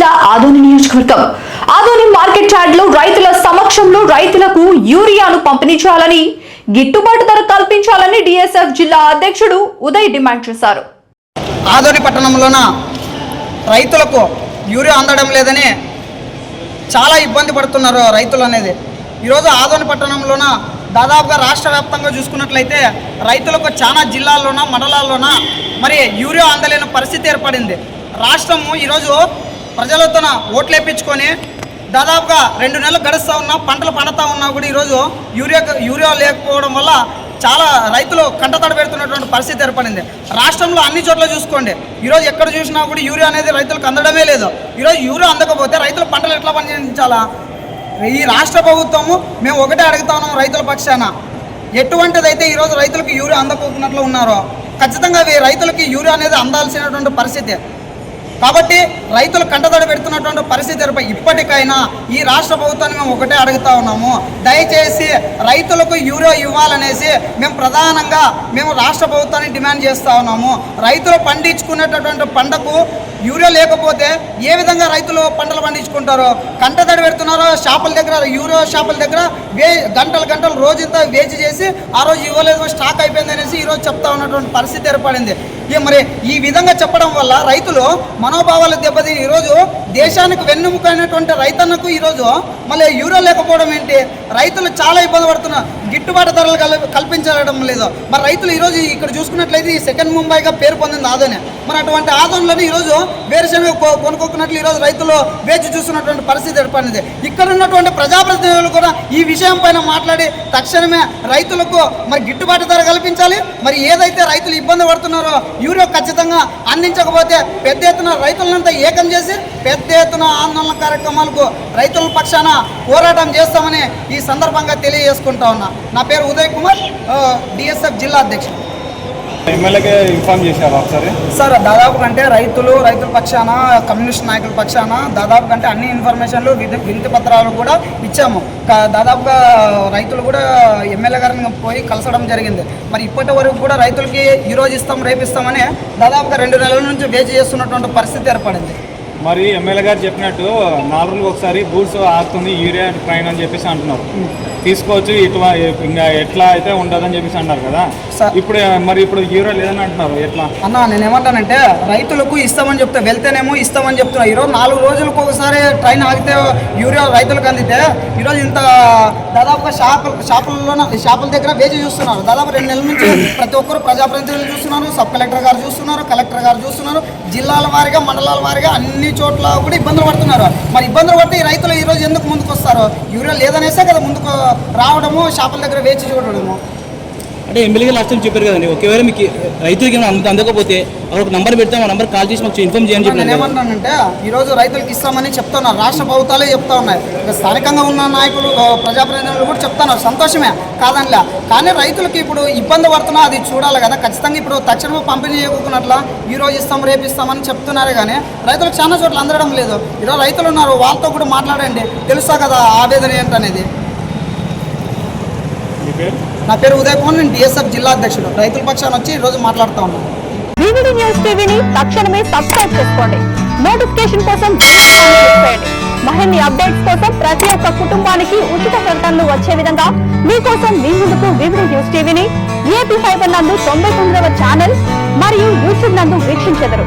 జిల్లా ఆదోని నియోజకవర్గం. ఆదోని మార్కెట్ యార్డ్లో రైతుల సమక్షంలో రైతులకు యూరియాను పంపిణీ చేయాలని గిట్టుబాటు ధర కల్పించాలని డిఎస్ఎఫ్ జిల్లా అధ్యక్షుడు ఉదయ్ డిమాండ్ చేశారు. ఆదోని పట్టణంలోన రైతులకు యూరియా అందడం లేదని చాలా ఇబ్బంది పడుతున్నారు రైతులు అనేది. ఈరోజు ఆదోని పట్టణంలోన దాదాపుగా రాష్ట్ర వ్యాప్తంగా చూసుకున్నట్లయితే రైతులకు చాలా జిల్లాల్లోన మండలాల్లోన మరి యూరియా అందలేని పరిస్థితి ఏర్పడింది. రాష్ట్రము ఈరోజు ప్రజలతోన ఓట్లు వేయించుకొని దాదాపుగా రెండు నెలలు గడుస్తూ ఉన్నా పంటలు పండుతూ ఉన్నా కూడా ఈరోజు యూరియా యూరియా లేకపోవడం వల్ల చాలా రైతులు కంటతడి పెడుతున్నటువంటి పరిస్థితి ఏర్పడింది. రాష్ట్రంలో అన్ని చోట్ల చూసుకోండి. ఈరోజు ఎక్కడ చూసినా కూడా యూరియా అనేది రైతులకు అందడమే లేదు. ఈరోజు యూరియా అందకపోతే రైతులు పంటలు ఎట్లా పండించాలా? ఈ రాష్ట్ర ప్రభుత్వము మేము ఒకటే అడుగుతా ఉన్నాము రైతుల పక్షాన. ఎటువంటిదైతే ఈరోజు రైతులకు యూరియా అందకపోతున్నట్లు ఉన్నారో ఖచ్చితంగా రైతులకి యూరియా అనేది అందాల్సినటువంటి పరిస్థితి. కాబట్టి రైతులు కంటతడి పెడుతున్నటువంటి పరిస్థితి ఏర్పై ఇప్పటికైనా ఈ రాష్ట్ర ప్రభుత్వాన్ని మేము ఒకటే అడుగుతా ఉన్నాము. దయచేసి రైతులకు యూరియా ఇవ్వాలనేసి మేము ప్రధానంగా మేము రాష్ట్ర ప్రభుత్వాన్ని డిమాండ్ చేస్తూ ఉన్నాము. రైతులు పండించుకునేటటువంటి పంటకు యూరియా లేకపోతే ఏ విధంగా రైతులు పంటలు పండించుకుంటారో కంటతడి పెడుతున్నారో షాపుల దగ్గర యూరియా షాపుల దగ్గర వే గంటలు గంటలు రోజంతా వేచి చేసి ఆ రోజు ఇవ్వలేదు స్టాక్ అయిపోయింది అనేసి ఈరోజు చెప్తా ఉన్నటువంటి పరిస్థితి ఏర్పడింది. ఇక మరి ఈ విధంగా చెప్పడం వల్ల రైతులు మనోభావాలు దెబ్బతిని ఈరోజు దేశానికి వెన్నుముకైనటువంటి రైతన్నకు ఈరోజు మళ్ళీ యూరియా లేకపోవడం ఏంటి? రైతులు చాలా ఇబ్బంది పడుతున్నారు. గిట్టుబాటు ధరలు కల్ కల్పించడం లేదు. మరి రైతులు ఈరోజు ఇక్కడ చూసుకున్నట్లయితే ఈ సెకండ్ ముంబైగా పేరు పొందింది ఆదోనే. మరి అటువంటి ఆదోన్లోనే ఈరోజు వేరుశనగ కొ- ఈరోజు రైతులు వేచి చూస్తున్నటువంటి పరిస్థితి ఏర్పడింది. ఇక్కడ ఉన్నటువంటి ప్రజాప్రతినిధులు కూడా ఈ విషయం పైన మాట్లాడి తక్షణమే రైతులకు మరి గిట్టుబాటు ధర కల్పించాలి. మరి ఏదైతే రైతులు ఇబ్బంది పడుతున్నారో యూరియా ఖచ్చితంగా అందించకపోతే పెద్ద ఎత్తున రైతులంతా ఏకం చేసి పెద్ద ఎత్తున ఆందోళన కార్యక్రమాలకు రైతుల పక్షాన పోరాటం చేస్తామని ఈ సందర్భంగా తెలియజేసుకుంటా ఉన్నా. నా పేరు ఉదయ్ కుమార్ డిఎస్ఎఫ్ జిల్లా అధ్యక్షుడు. ఎమ్మెల్యేకి ఇన్ఫార్మ్ చేశారు ఒకసారి? సార్ దాదాపు కంటే రైతులు రైతుల పక్షాన కమ్యూనిస్ట్ నాయకుల పక్షాన దాదాపు కంటే అన్ని ఇన్ఫర్మేషన్లు వినతి పత్రాలు కూడా ఇచ్చాము. దాదాపుగా రైతులు కూడా ఎమ్మెల్యే గారిని పోయి కలసడం జరిగింది. మరి ఇప్పటి వరకు కూడా రైతులకి ఈ రోజు ఇస్తాం రేపు ఇస్తామని దాదాపుగా రెండు నెలల నుంచి వేచి చేస్తున్నటువంటి పరిస్థితి ఏర్పడింది. మరి ఎమ్మెల్యే గారు చెప్పినట్టు నాలుగు రోజులకు ఒకసారి గూడ్స్ ఆగుతుంది యూరియా ట్రైన్ అని చెప్పేసి అంటున్నారు. తీసుకోవచ్చు ఇటు ఇంకా ఎట్లా అయితే ఉండదని చెప్పేసి అన్నారు కదా. ఇప్పుడు మరి ఇప్పుడు యూరియా లేదని అంటున్నారు. ఎట్లా? అన్న నేను ఏమంటానంటే రైతులకు ఇస్తామని చెప్తే వెళ్తేనేమో ఇస్తామని చెప్తున్నా. ఈరోజు నాలుగు రోజులకు ఒకసారి ట్రైన్ ఆగితే యూరియా రైతులకు అందితే ఈరోజు ఇంత దాదాపుగా షాపు షాపుల్లో షాపుల దగ్గర వేచి చూస్తున్నారు. దాదాపు రెండు నెలల నుంచి ప్రతి ఒక్కరు ప్రజాప్రతినిధులు చూస్తున్నారు సబ్ కలెక్టర్ గారు చూస్తున్నారు కలెక్టర్ గారు చూస్తున్నారు. జిల్లాల వారీగా మండలాల వారీగా అన్ని చోట్ల కూడా ఇబ్బందులు పడుతున్నారు. మరి ఇబ్బందులు పడితే ఈ రైతులు ఈరోజు ఎందుకు ముందుకు వస్తారు యూరియా లేదనేసే కదా ముందుకు రావడము షాపుల దగ్గర వేచి చూడడము. అంటే ఎమ్మెల్యే లాస్ట్ టైం చెప్పారు కదండి ఒకవేళ మీకు రైతులకి అందకపోతే అక్కడ ఒక నంబర్ పెడతాం ఆ నంబర్ కాల్ చేసి మాకు ఇన్ఫార్మ్ చేయని నేను చెప్పారు కదా. ఏమంటానంటే ఈ రోజు రైతులకు ఇస్తామని చెప్తున్నారు రాష్ట్ర ప్రభుత్వాలే చెప్తా ఉన్నాయి. స్థానికంగా ఉన్న నాయకులు ప్రజాప్రతినిధులు కూడా చెప్తున్నారు సంతోషమే కాదనిలే. కానీ రైతులకు ఇప్పుడు ఇబ్బంది పడుతున్నా అది చూడాలి కదా. ఖచ్చితంగా ఇప్పుడు తక్షణమే పంపిణీ చేయకున్నట్ల ఈ రోజు ఇస్తాం రేపు ఇస్తామని చెప్తున్నారు కానీ రైతులకు చాలా చోట్ల అందడం లేదు. ఈరోజు రైతులు ఉన్నారు వాళ్ళతో కూడా మాట్లాడండి తెలుసా కదా ఆవేదన ఏంటనేది? నా పేరు ఉదయ్ కుమార్ నేను డిఎస్ఎఫ్ జిల్లా అధ్యక్షుడు. రైతుల పక్షాన వచ్చి ఈ రోజు మాట్లాడుతూ ఉన్నాను. న్యూస్ టీవీని తక్షణమే సబ్స్క్రైబ్ చేసుకోండి. నోటిఫికేషన్ కోసం మరిన్ని అప్డేట్స్ కోసం ప్రతి ఒక్క కుటుంబానికి ఉచిత ప్రకటనలు వచ్చే విధంగా మీకోసం మీ ముందుకు వివిడి న్యూస్ టీవీని ఏపీ ఫైబర్ నందు తొంభై తొమ్మిదవ ఛానల్ మరియు యూట్యూబ్ నందు వీక్షించెదరు.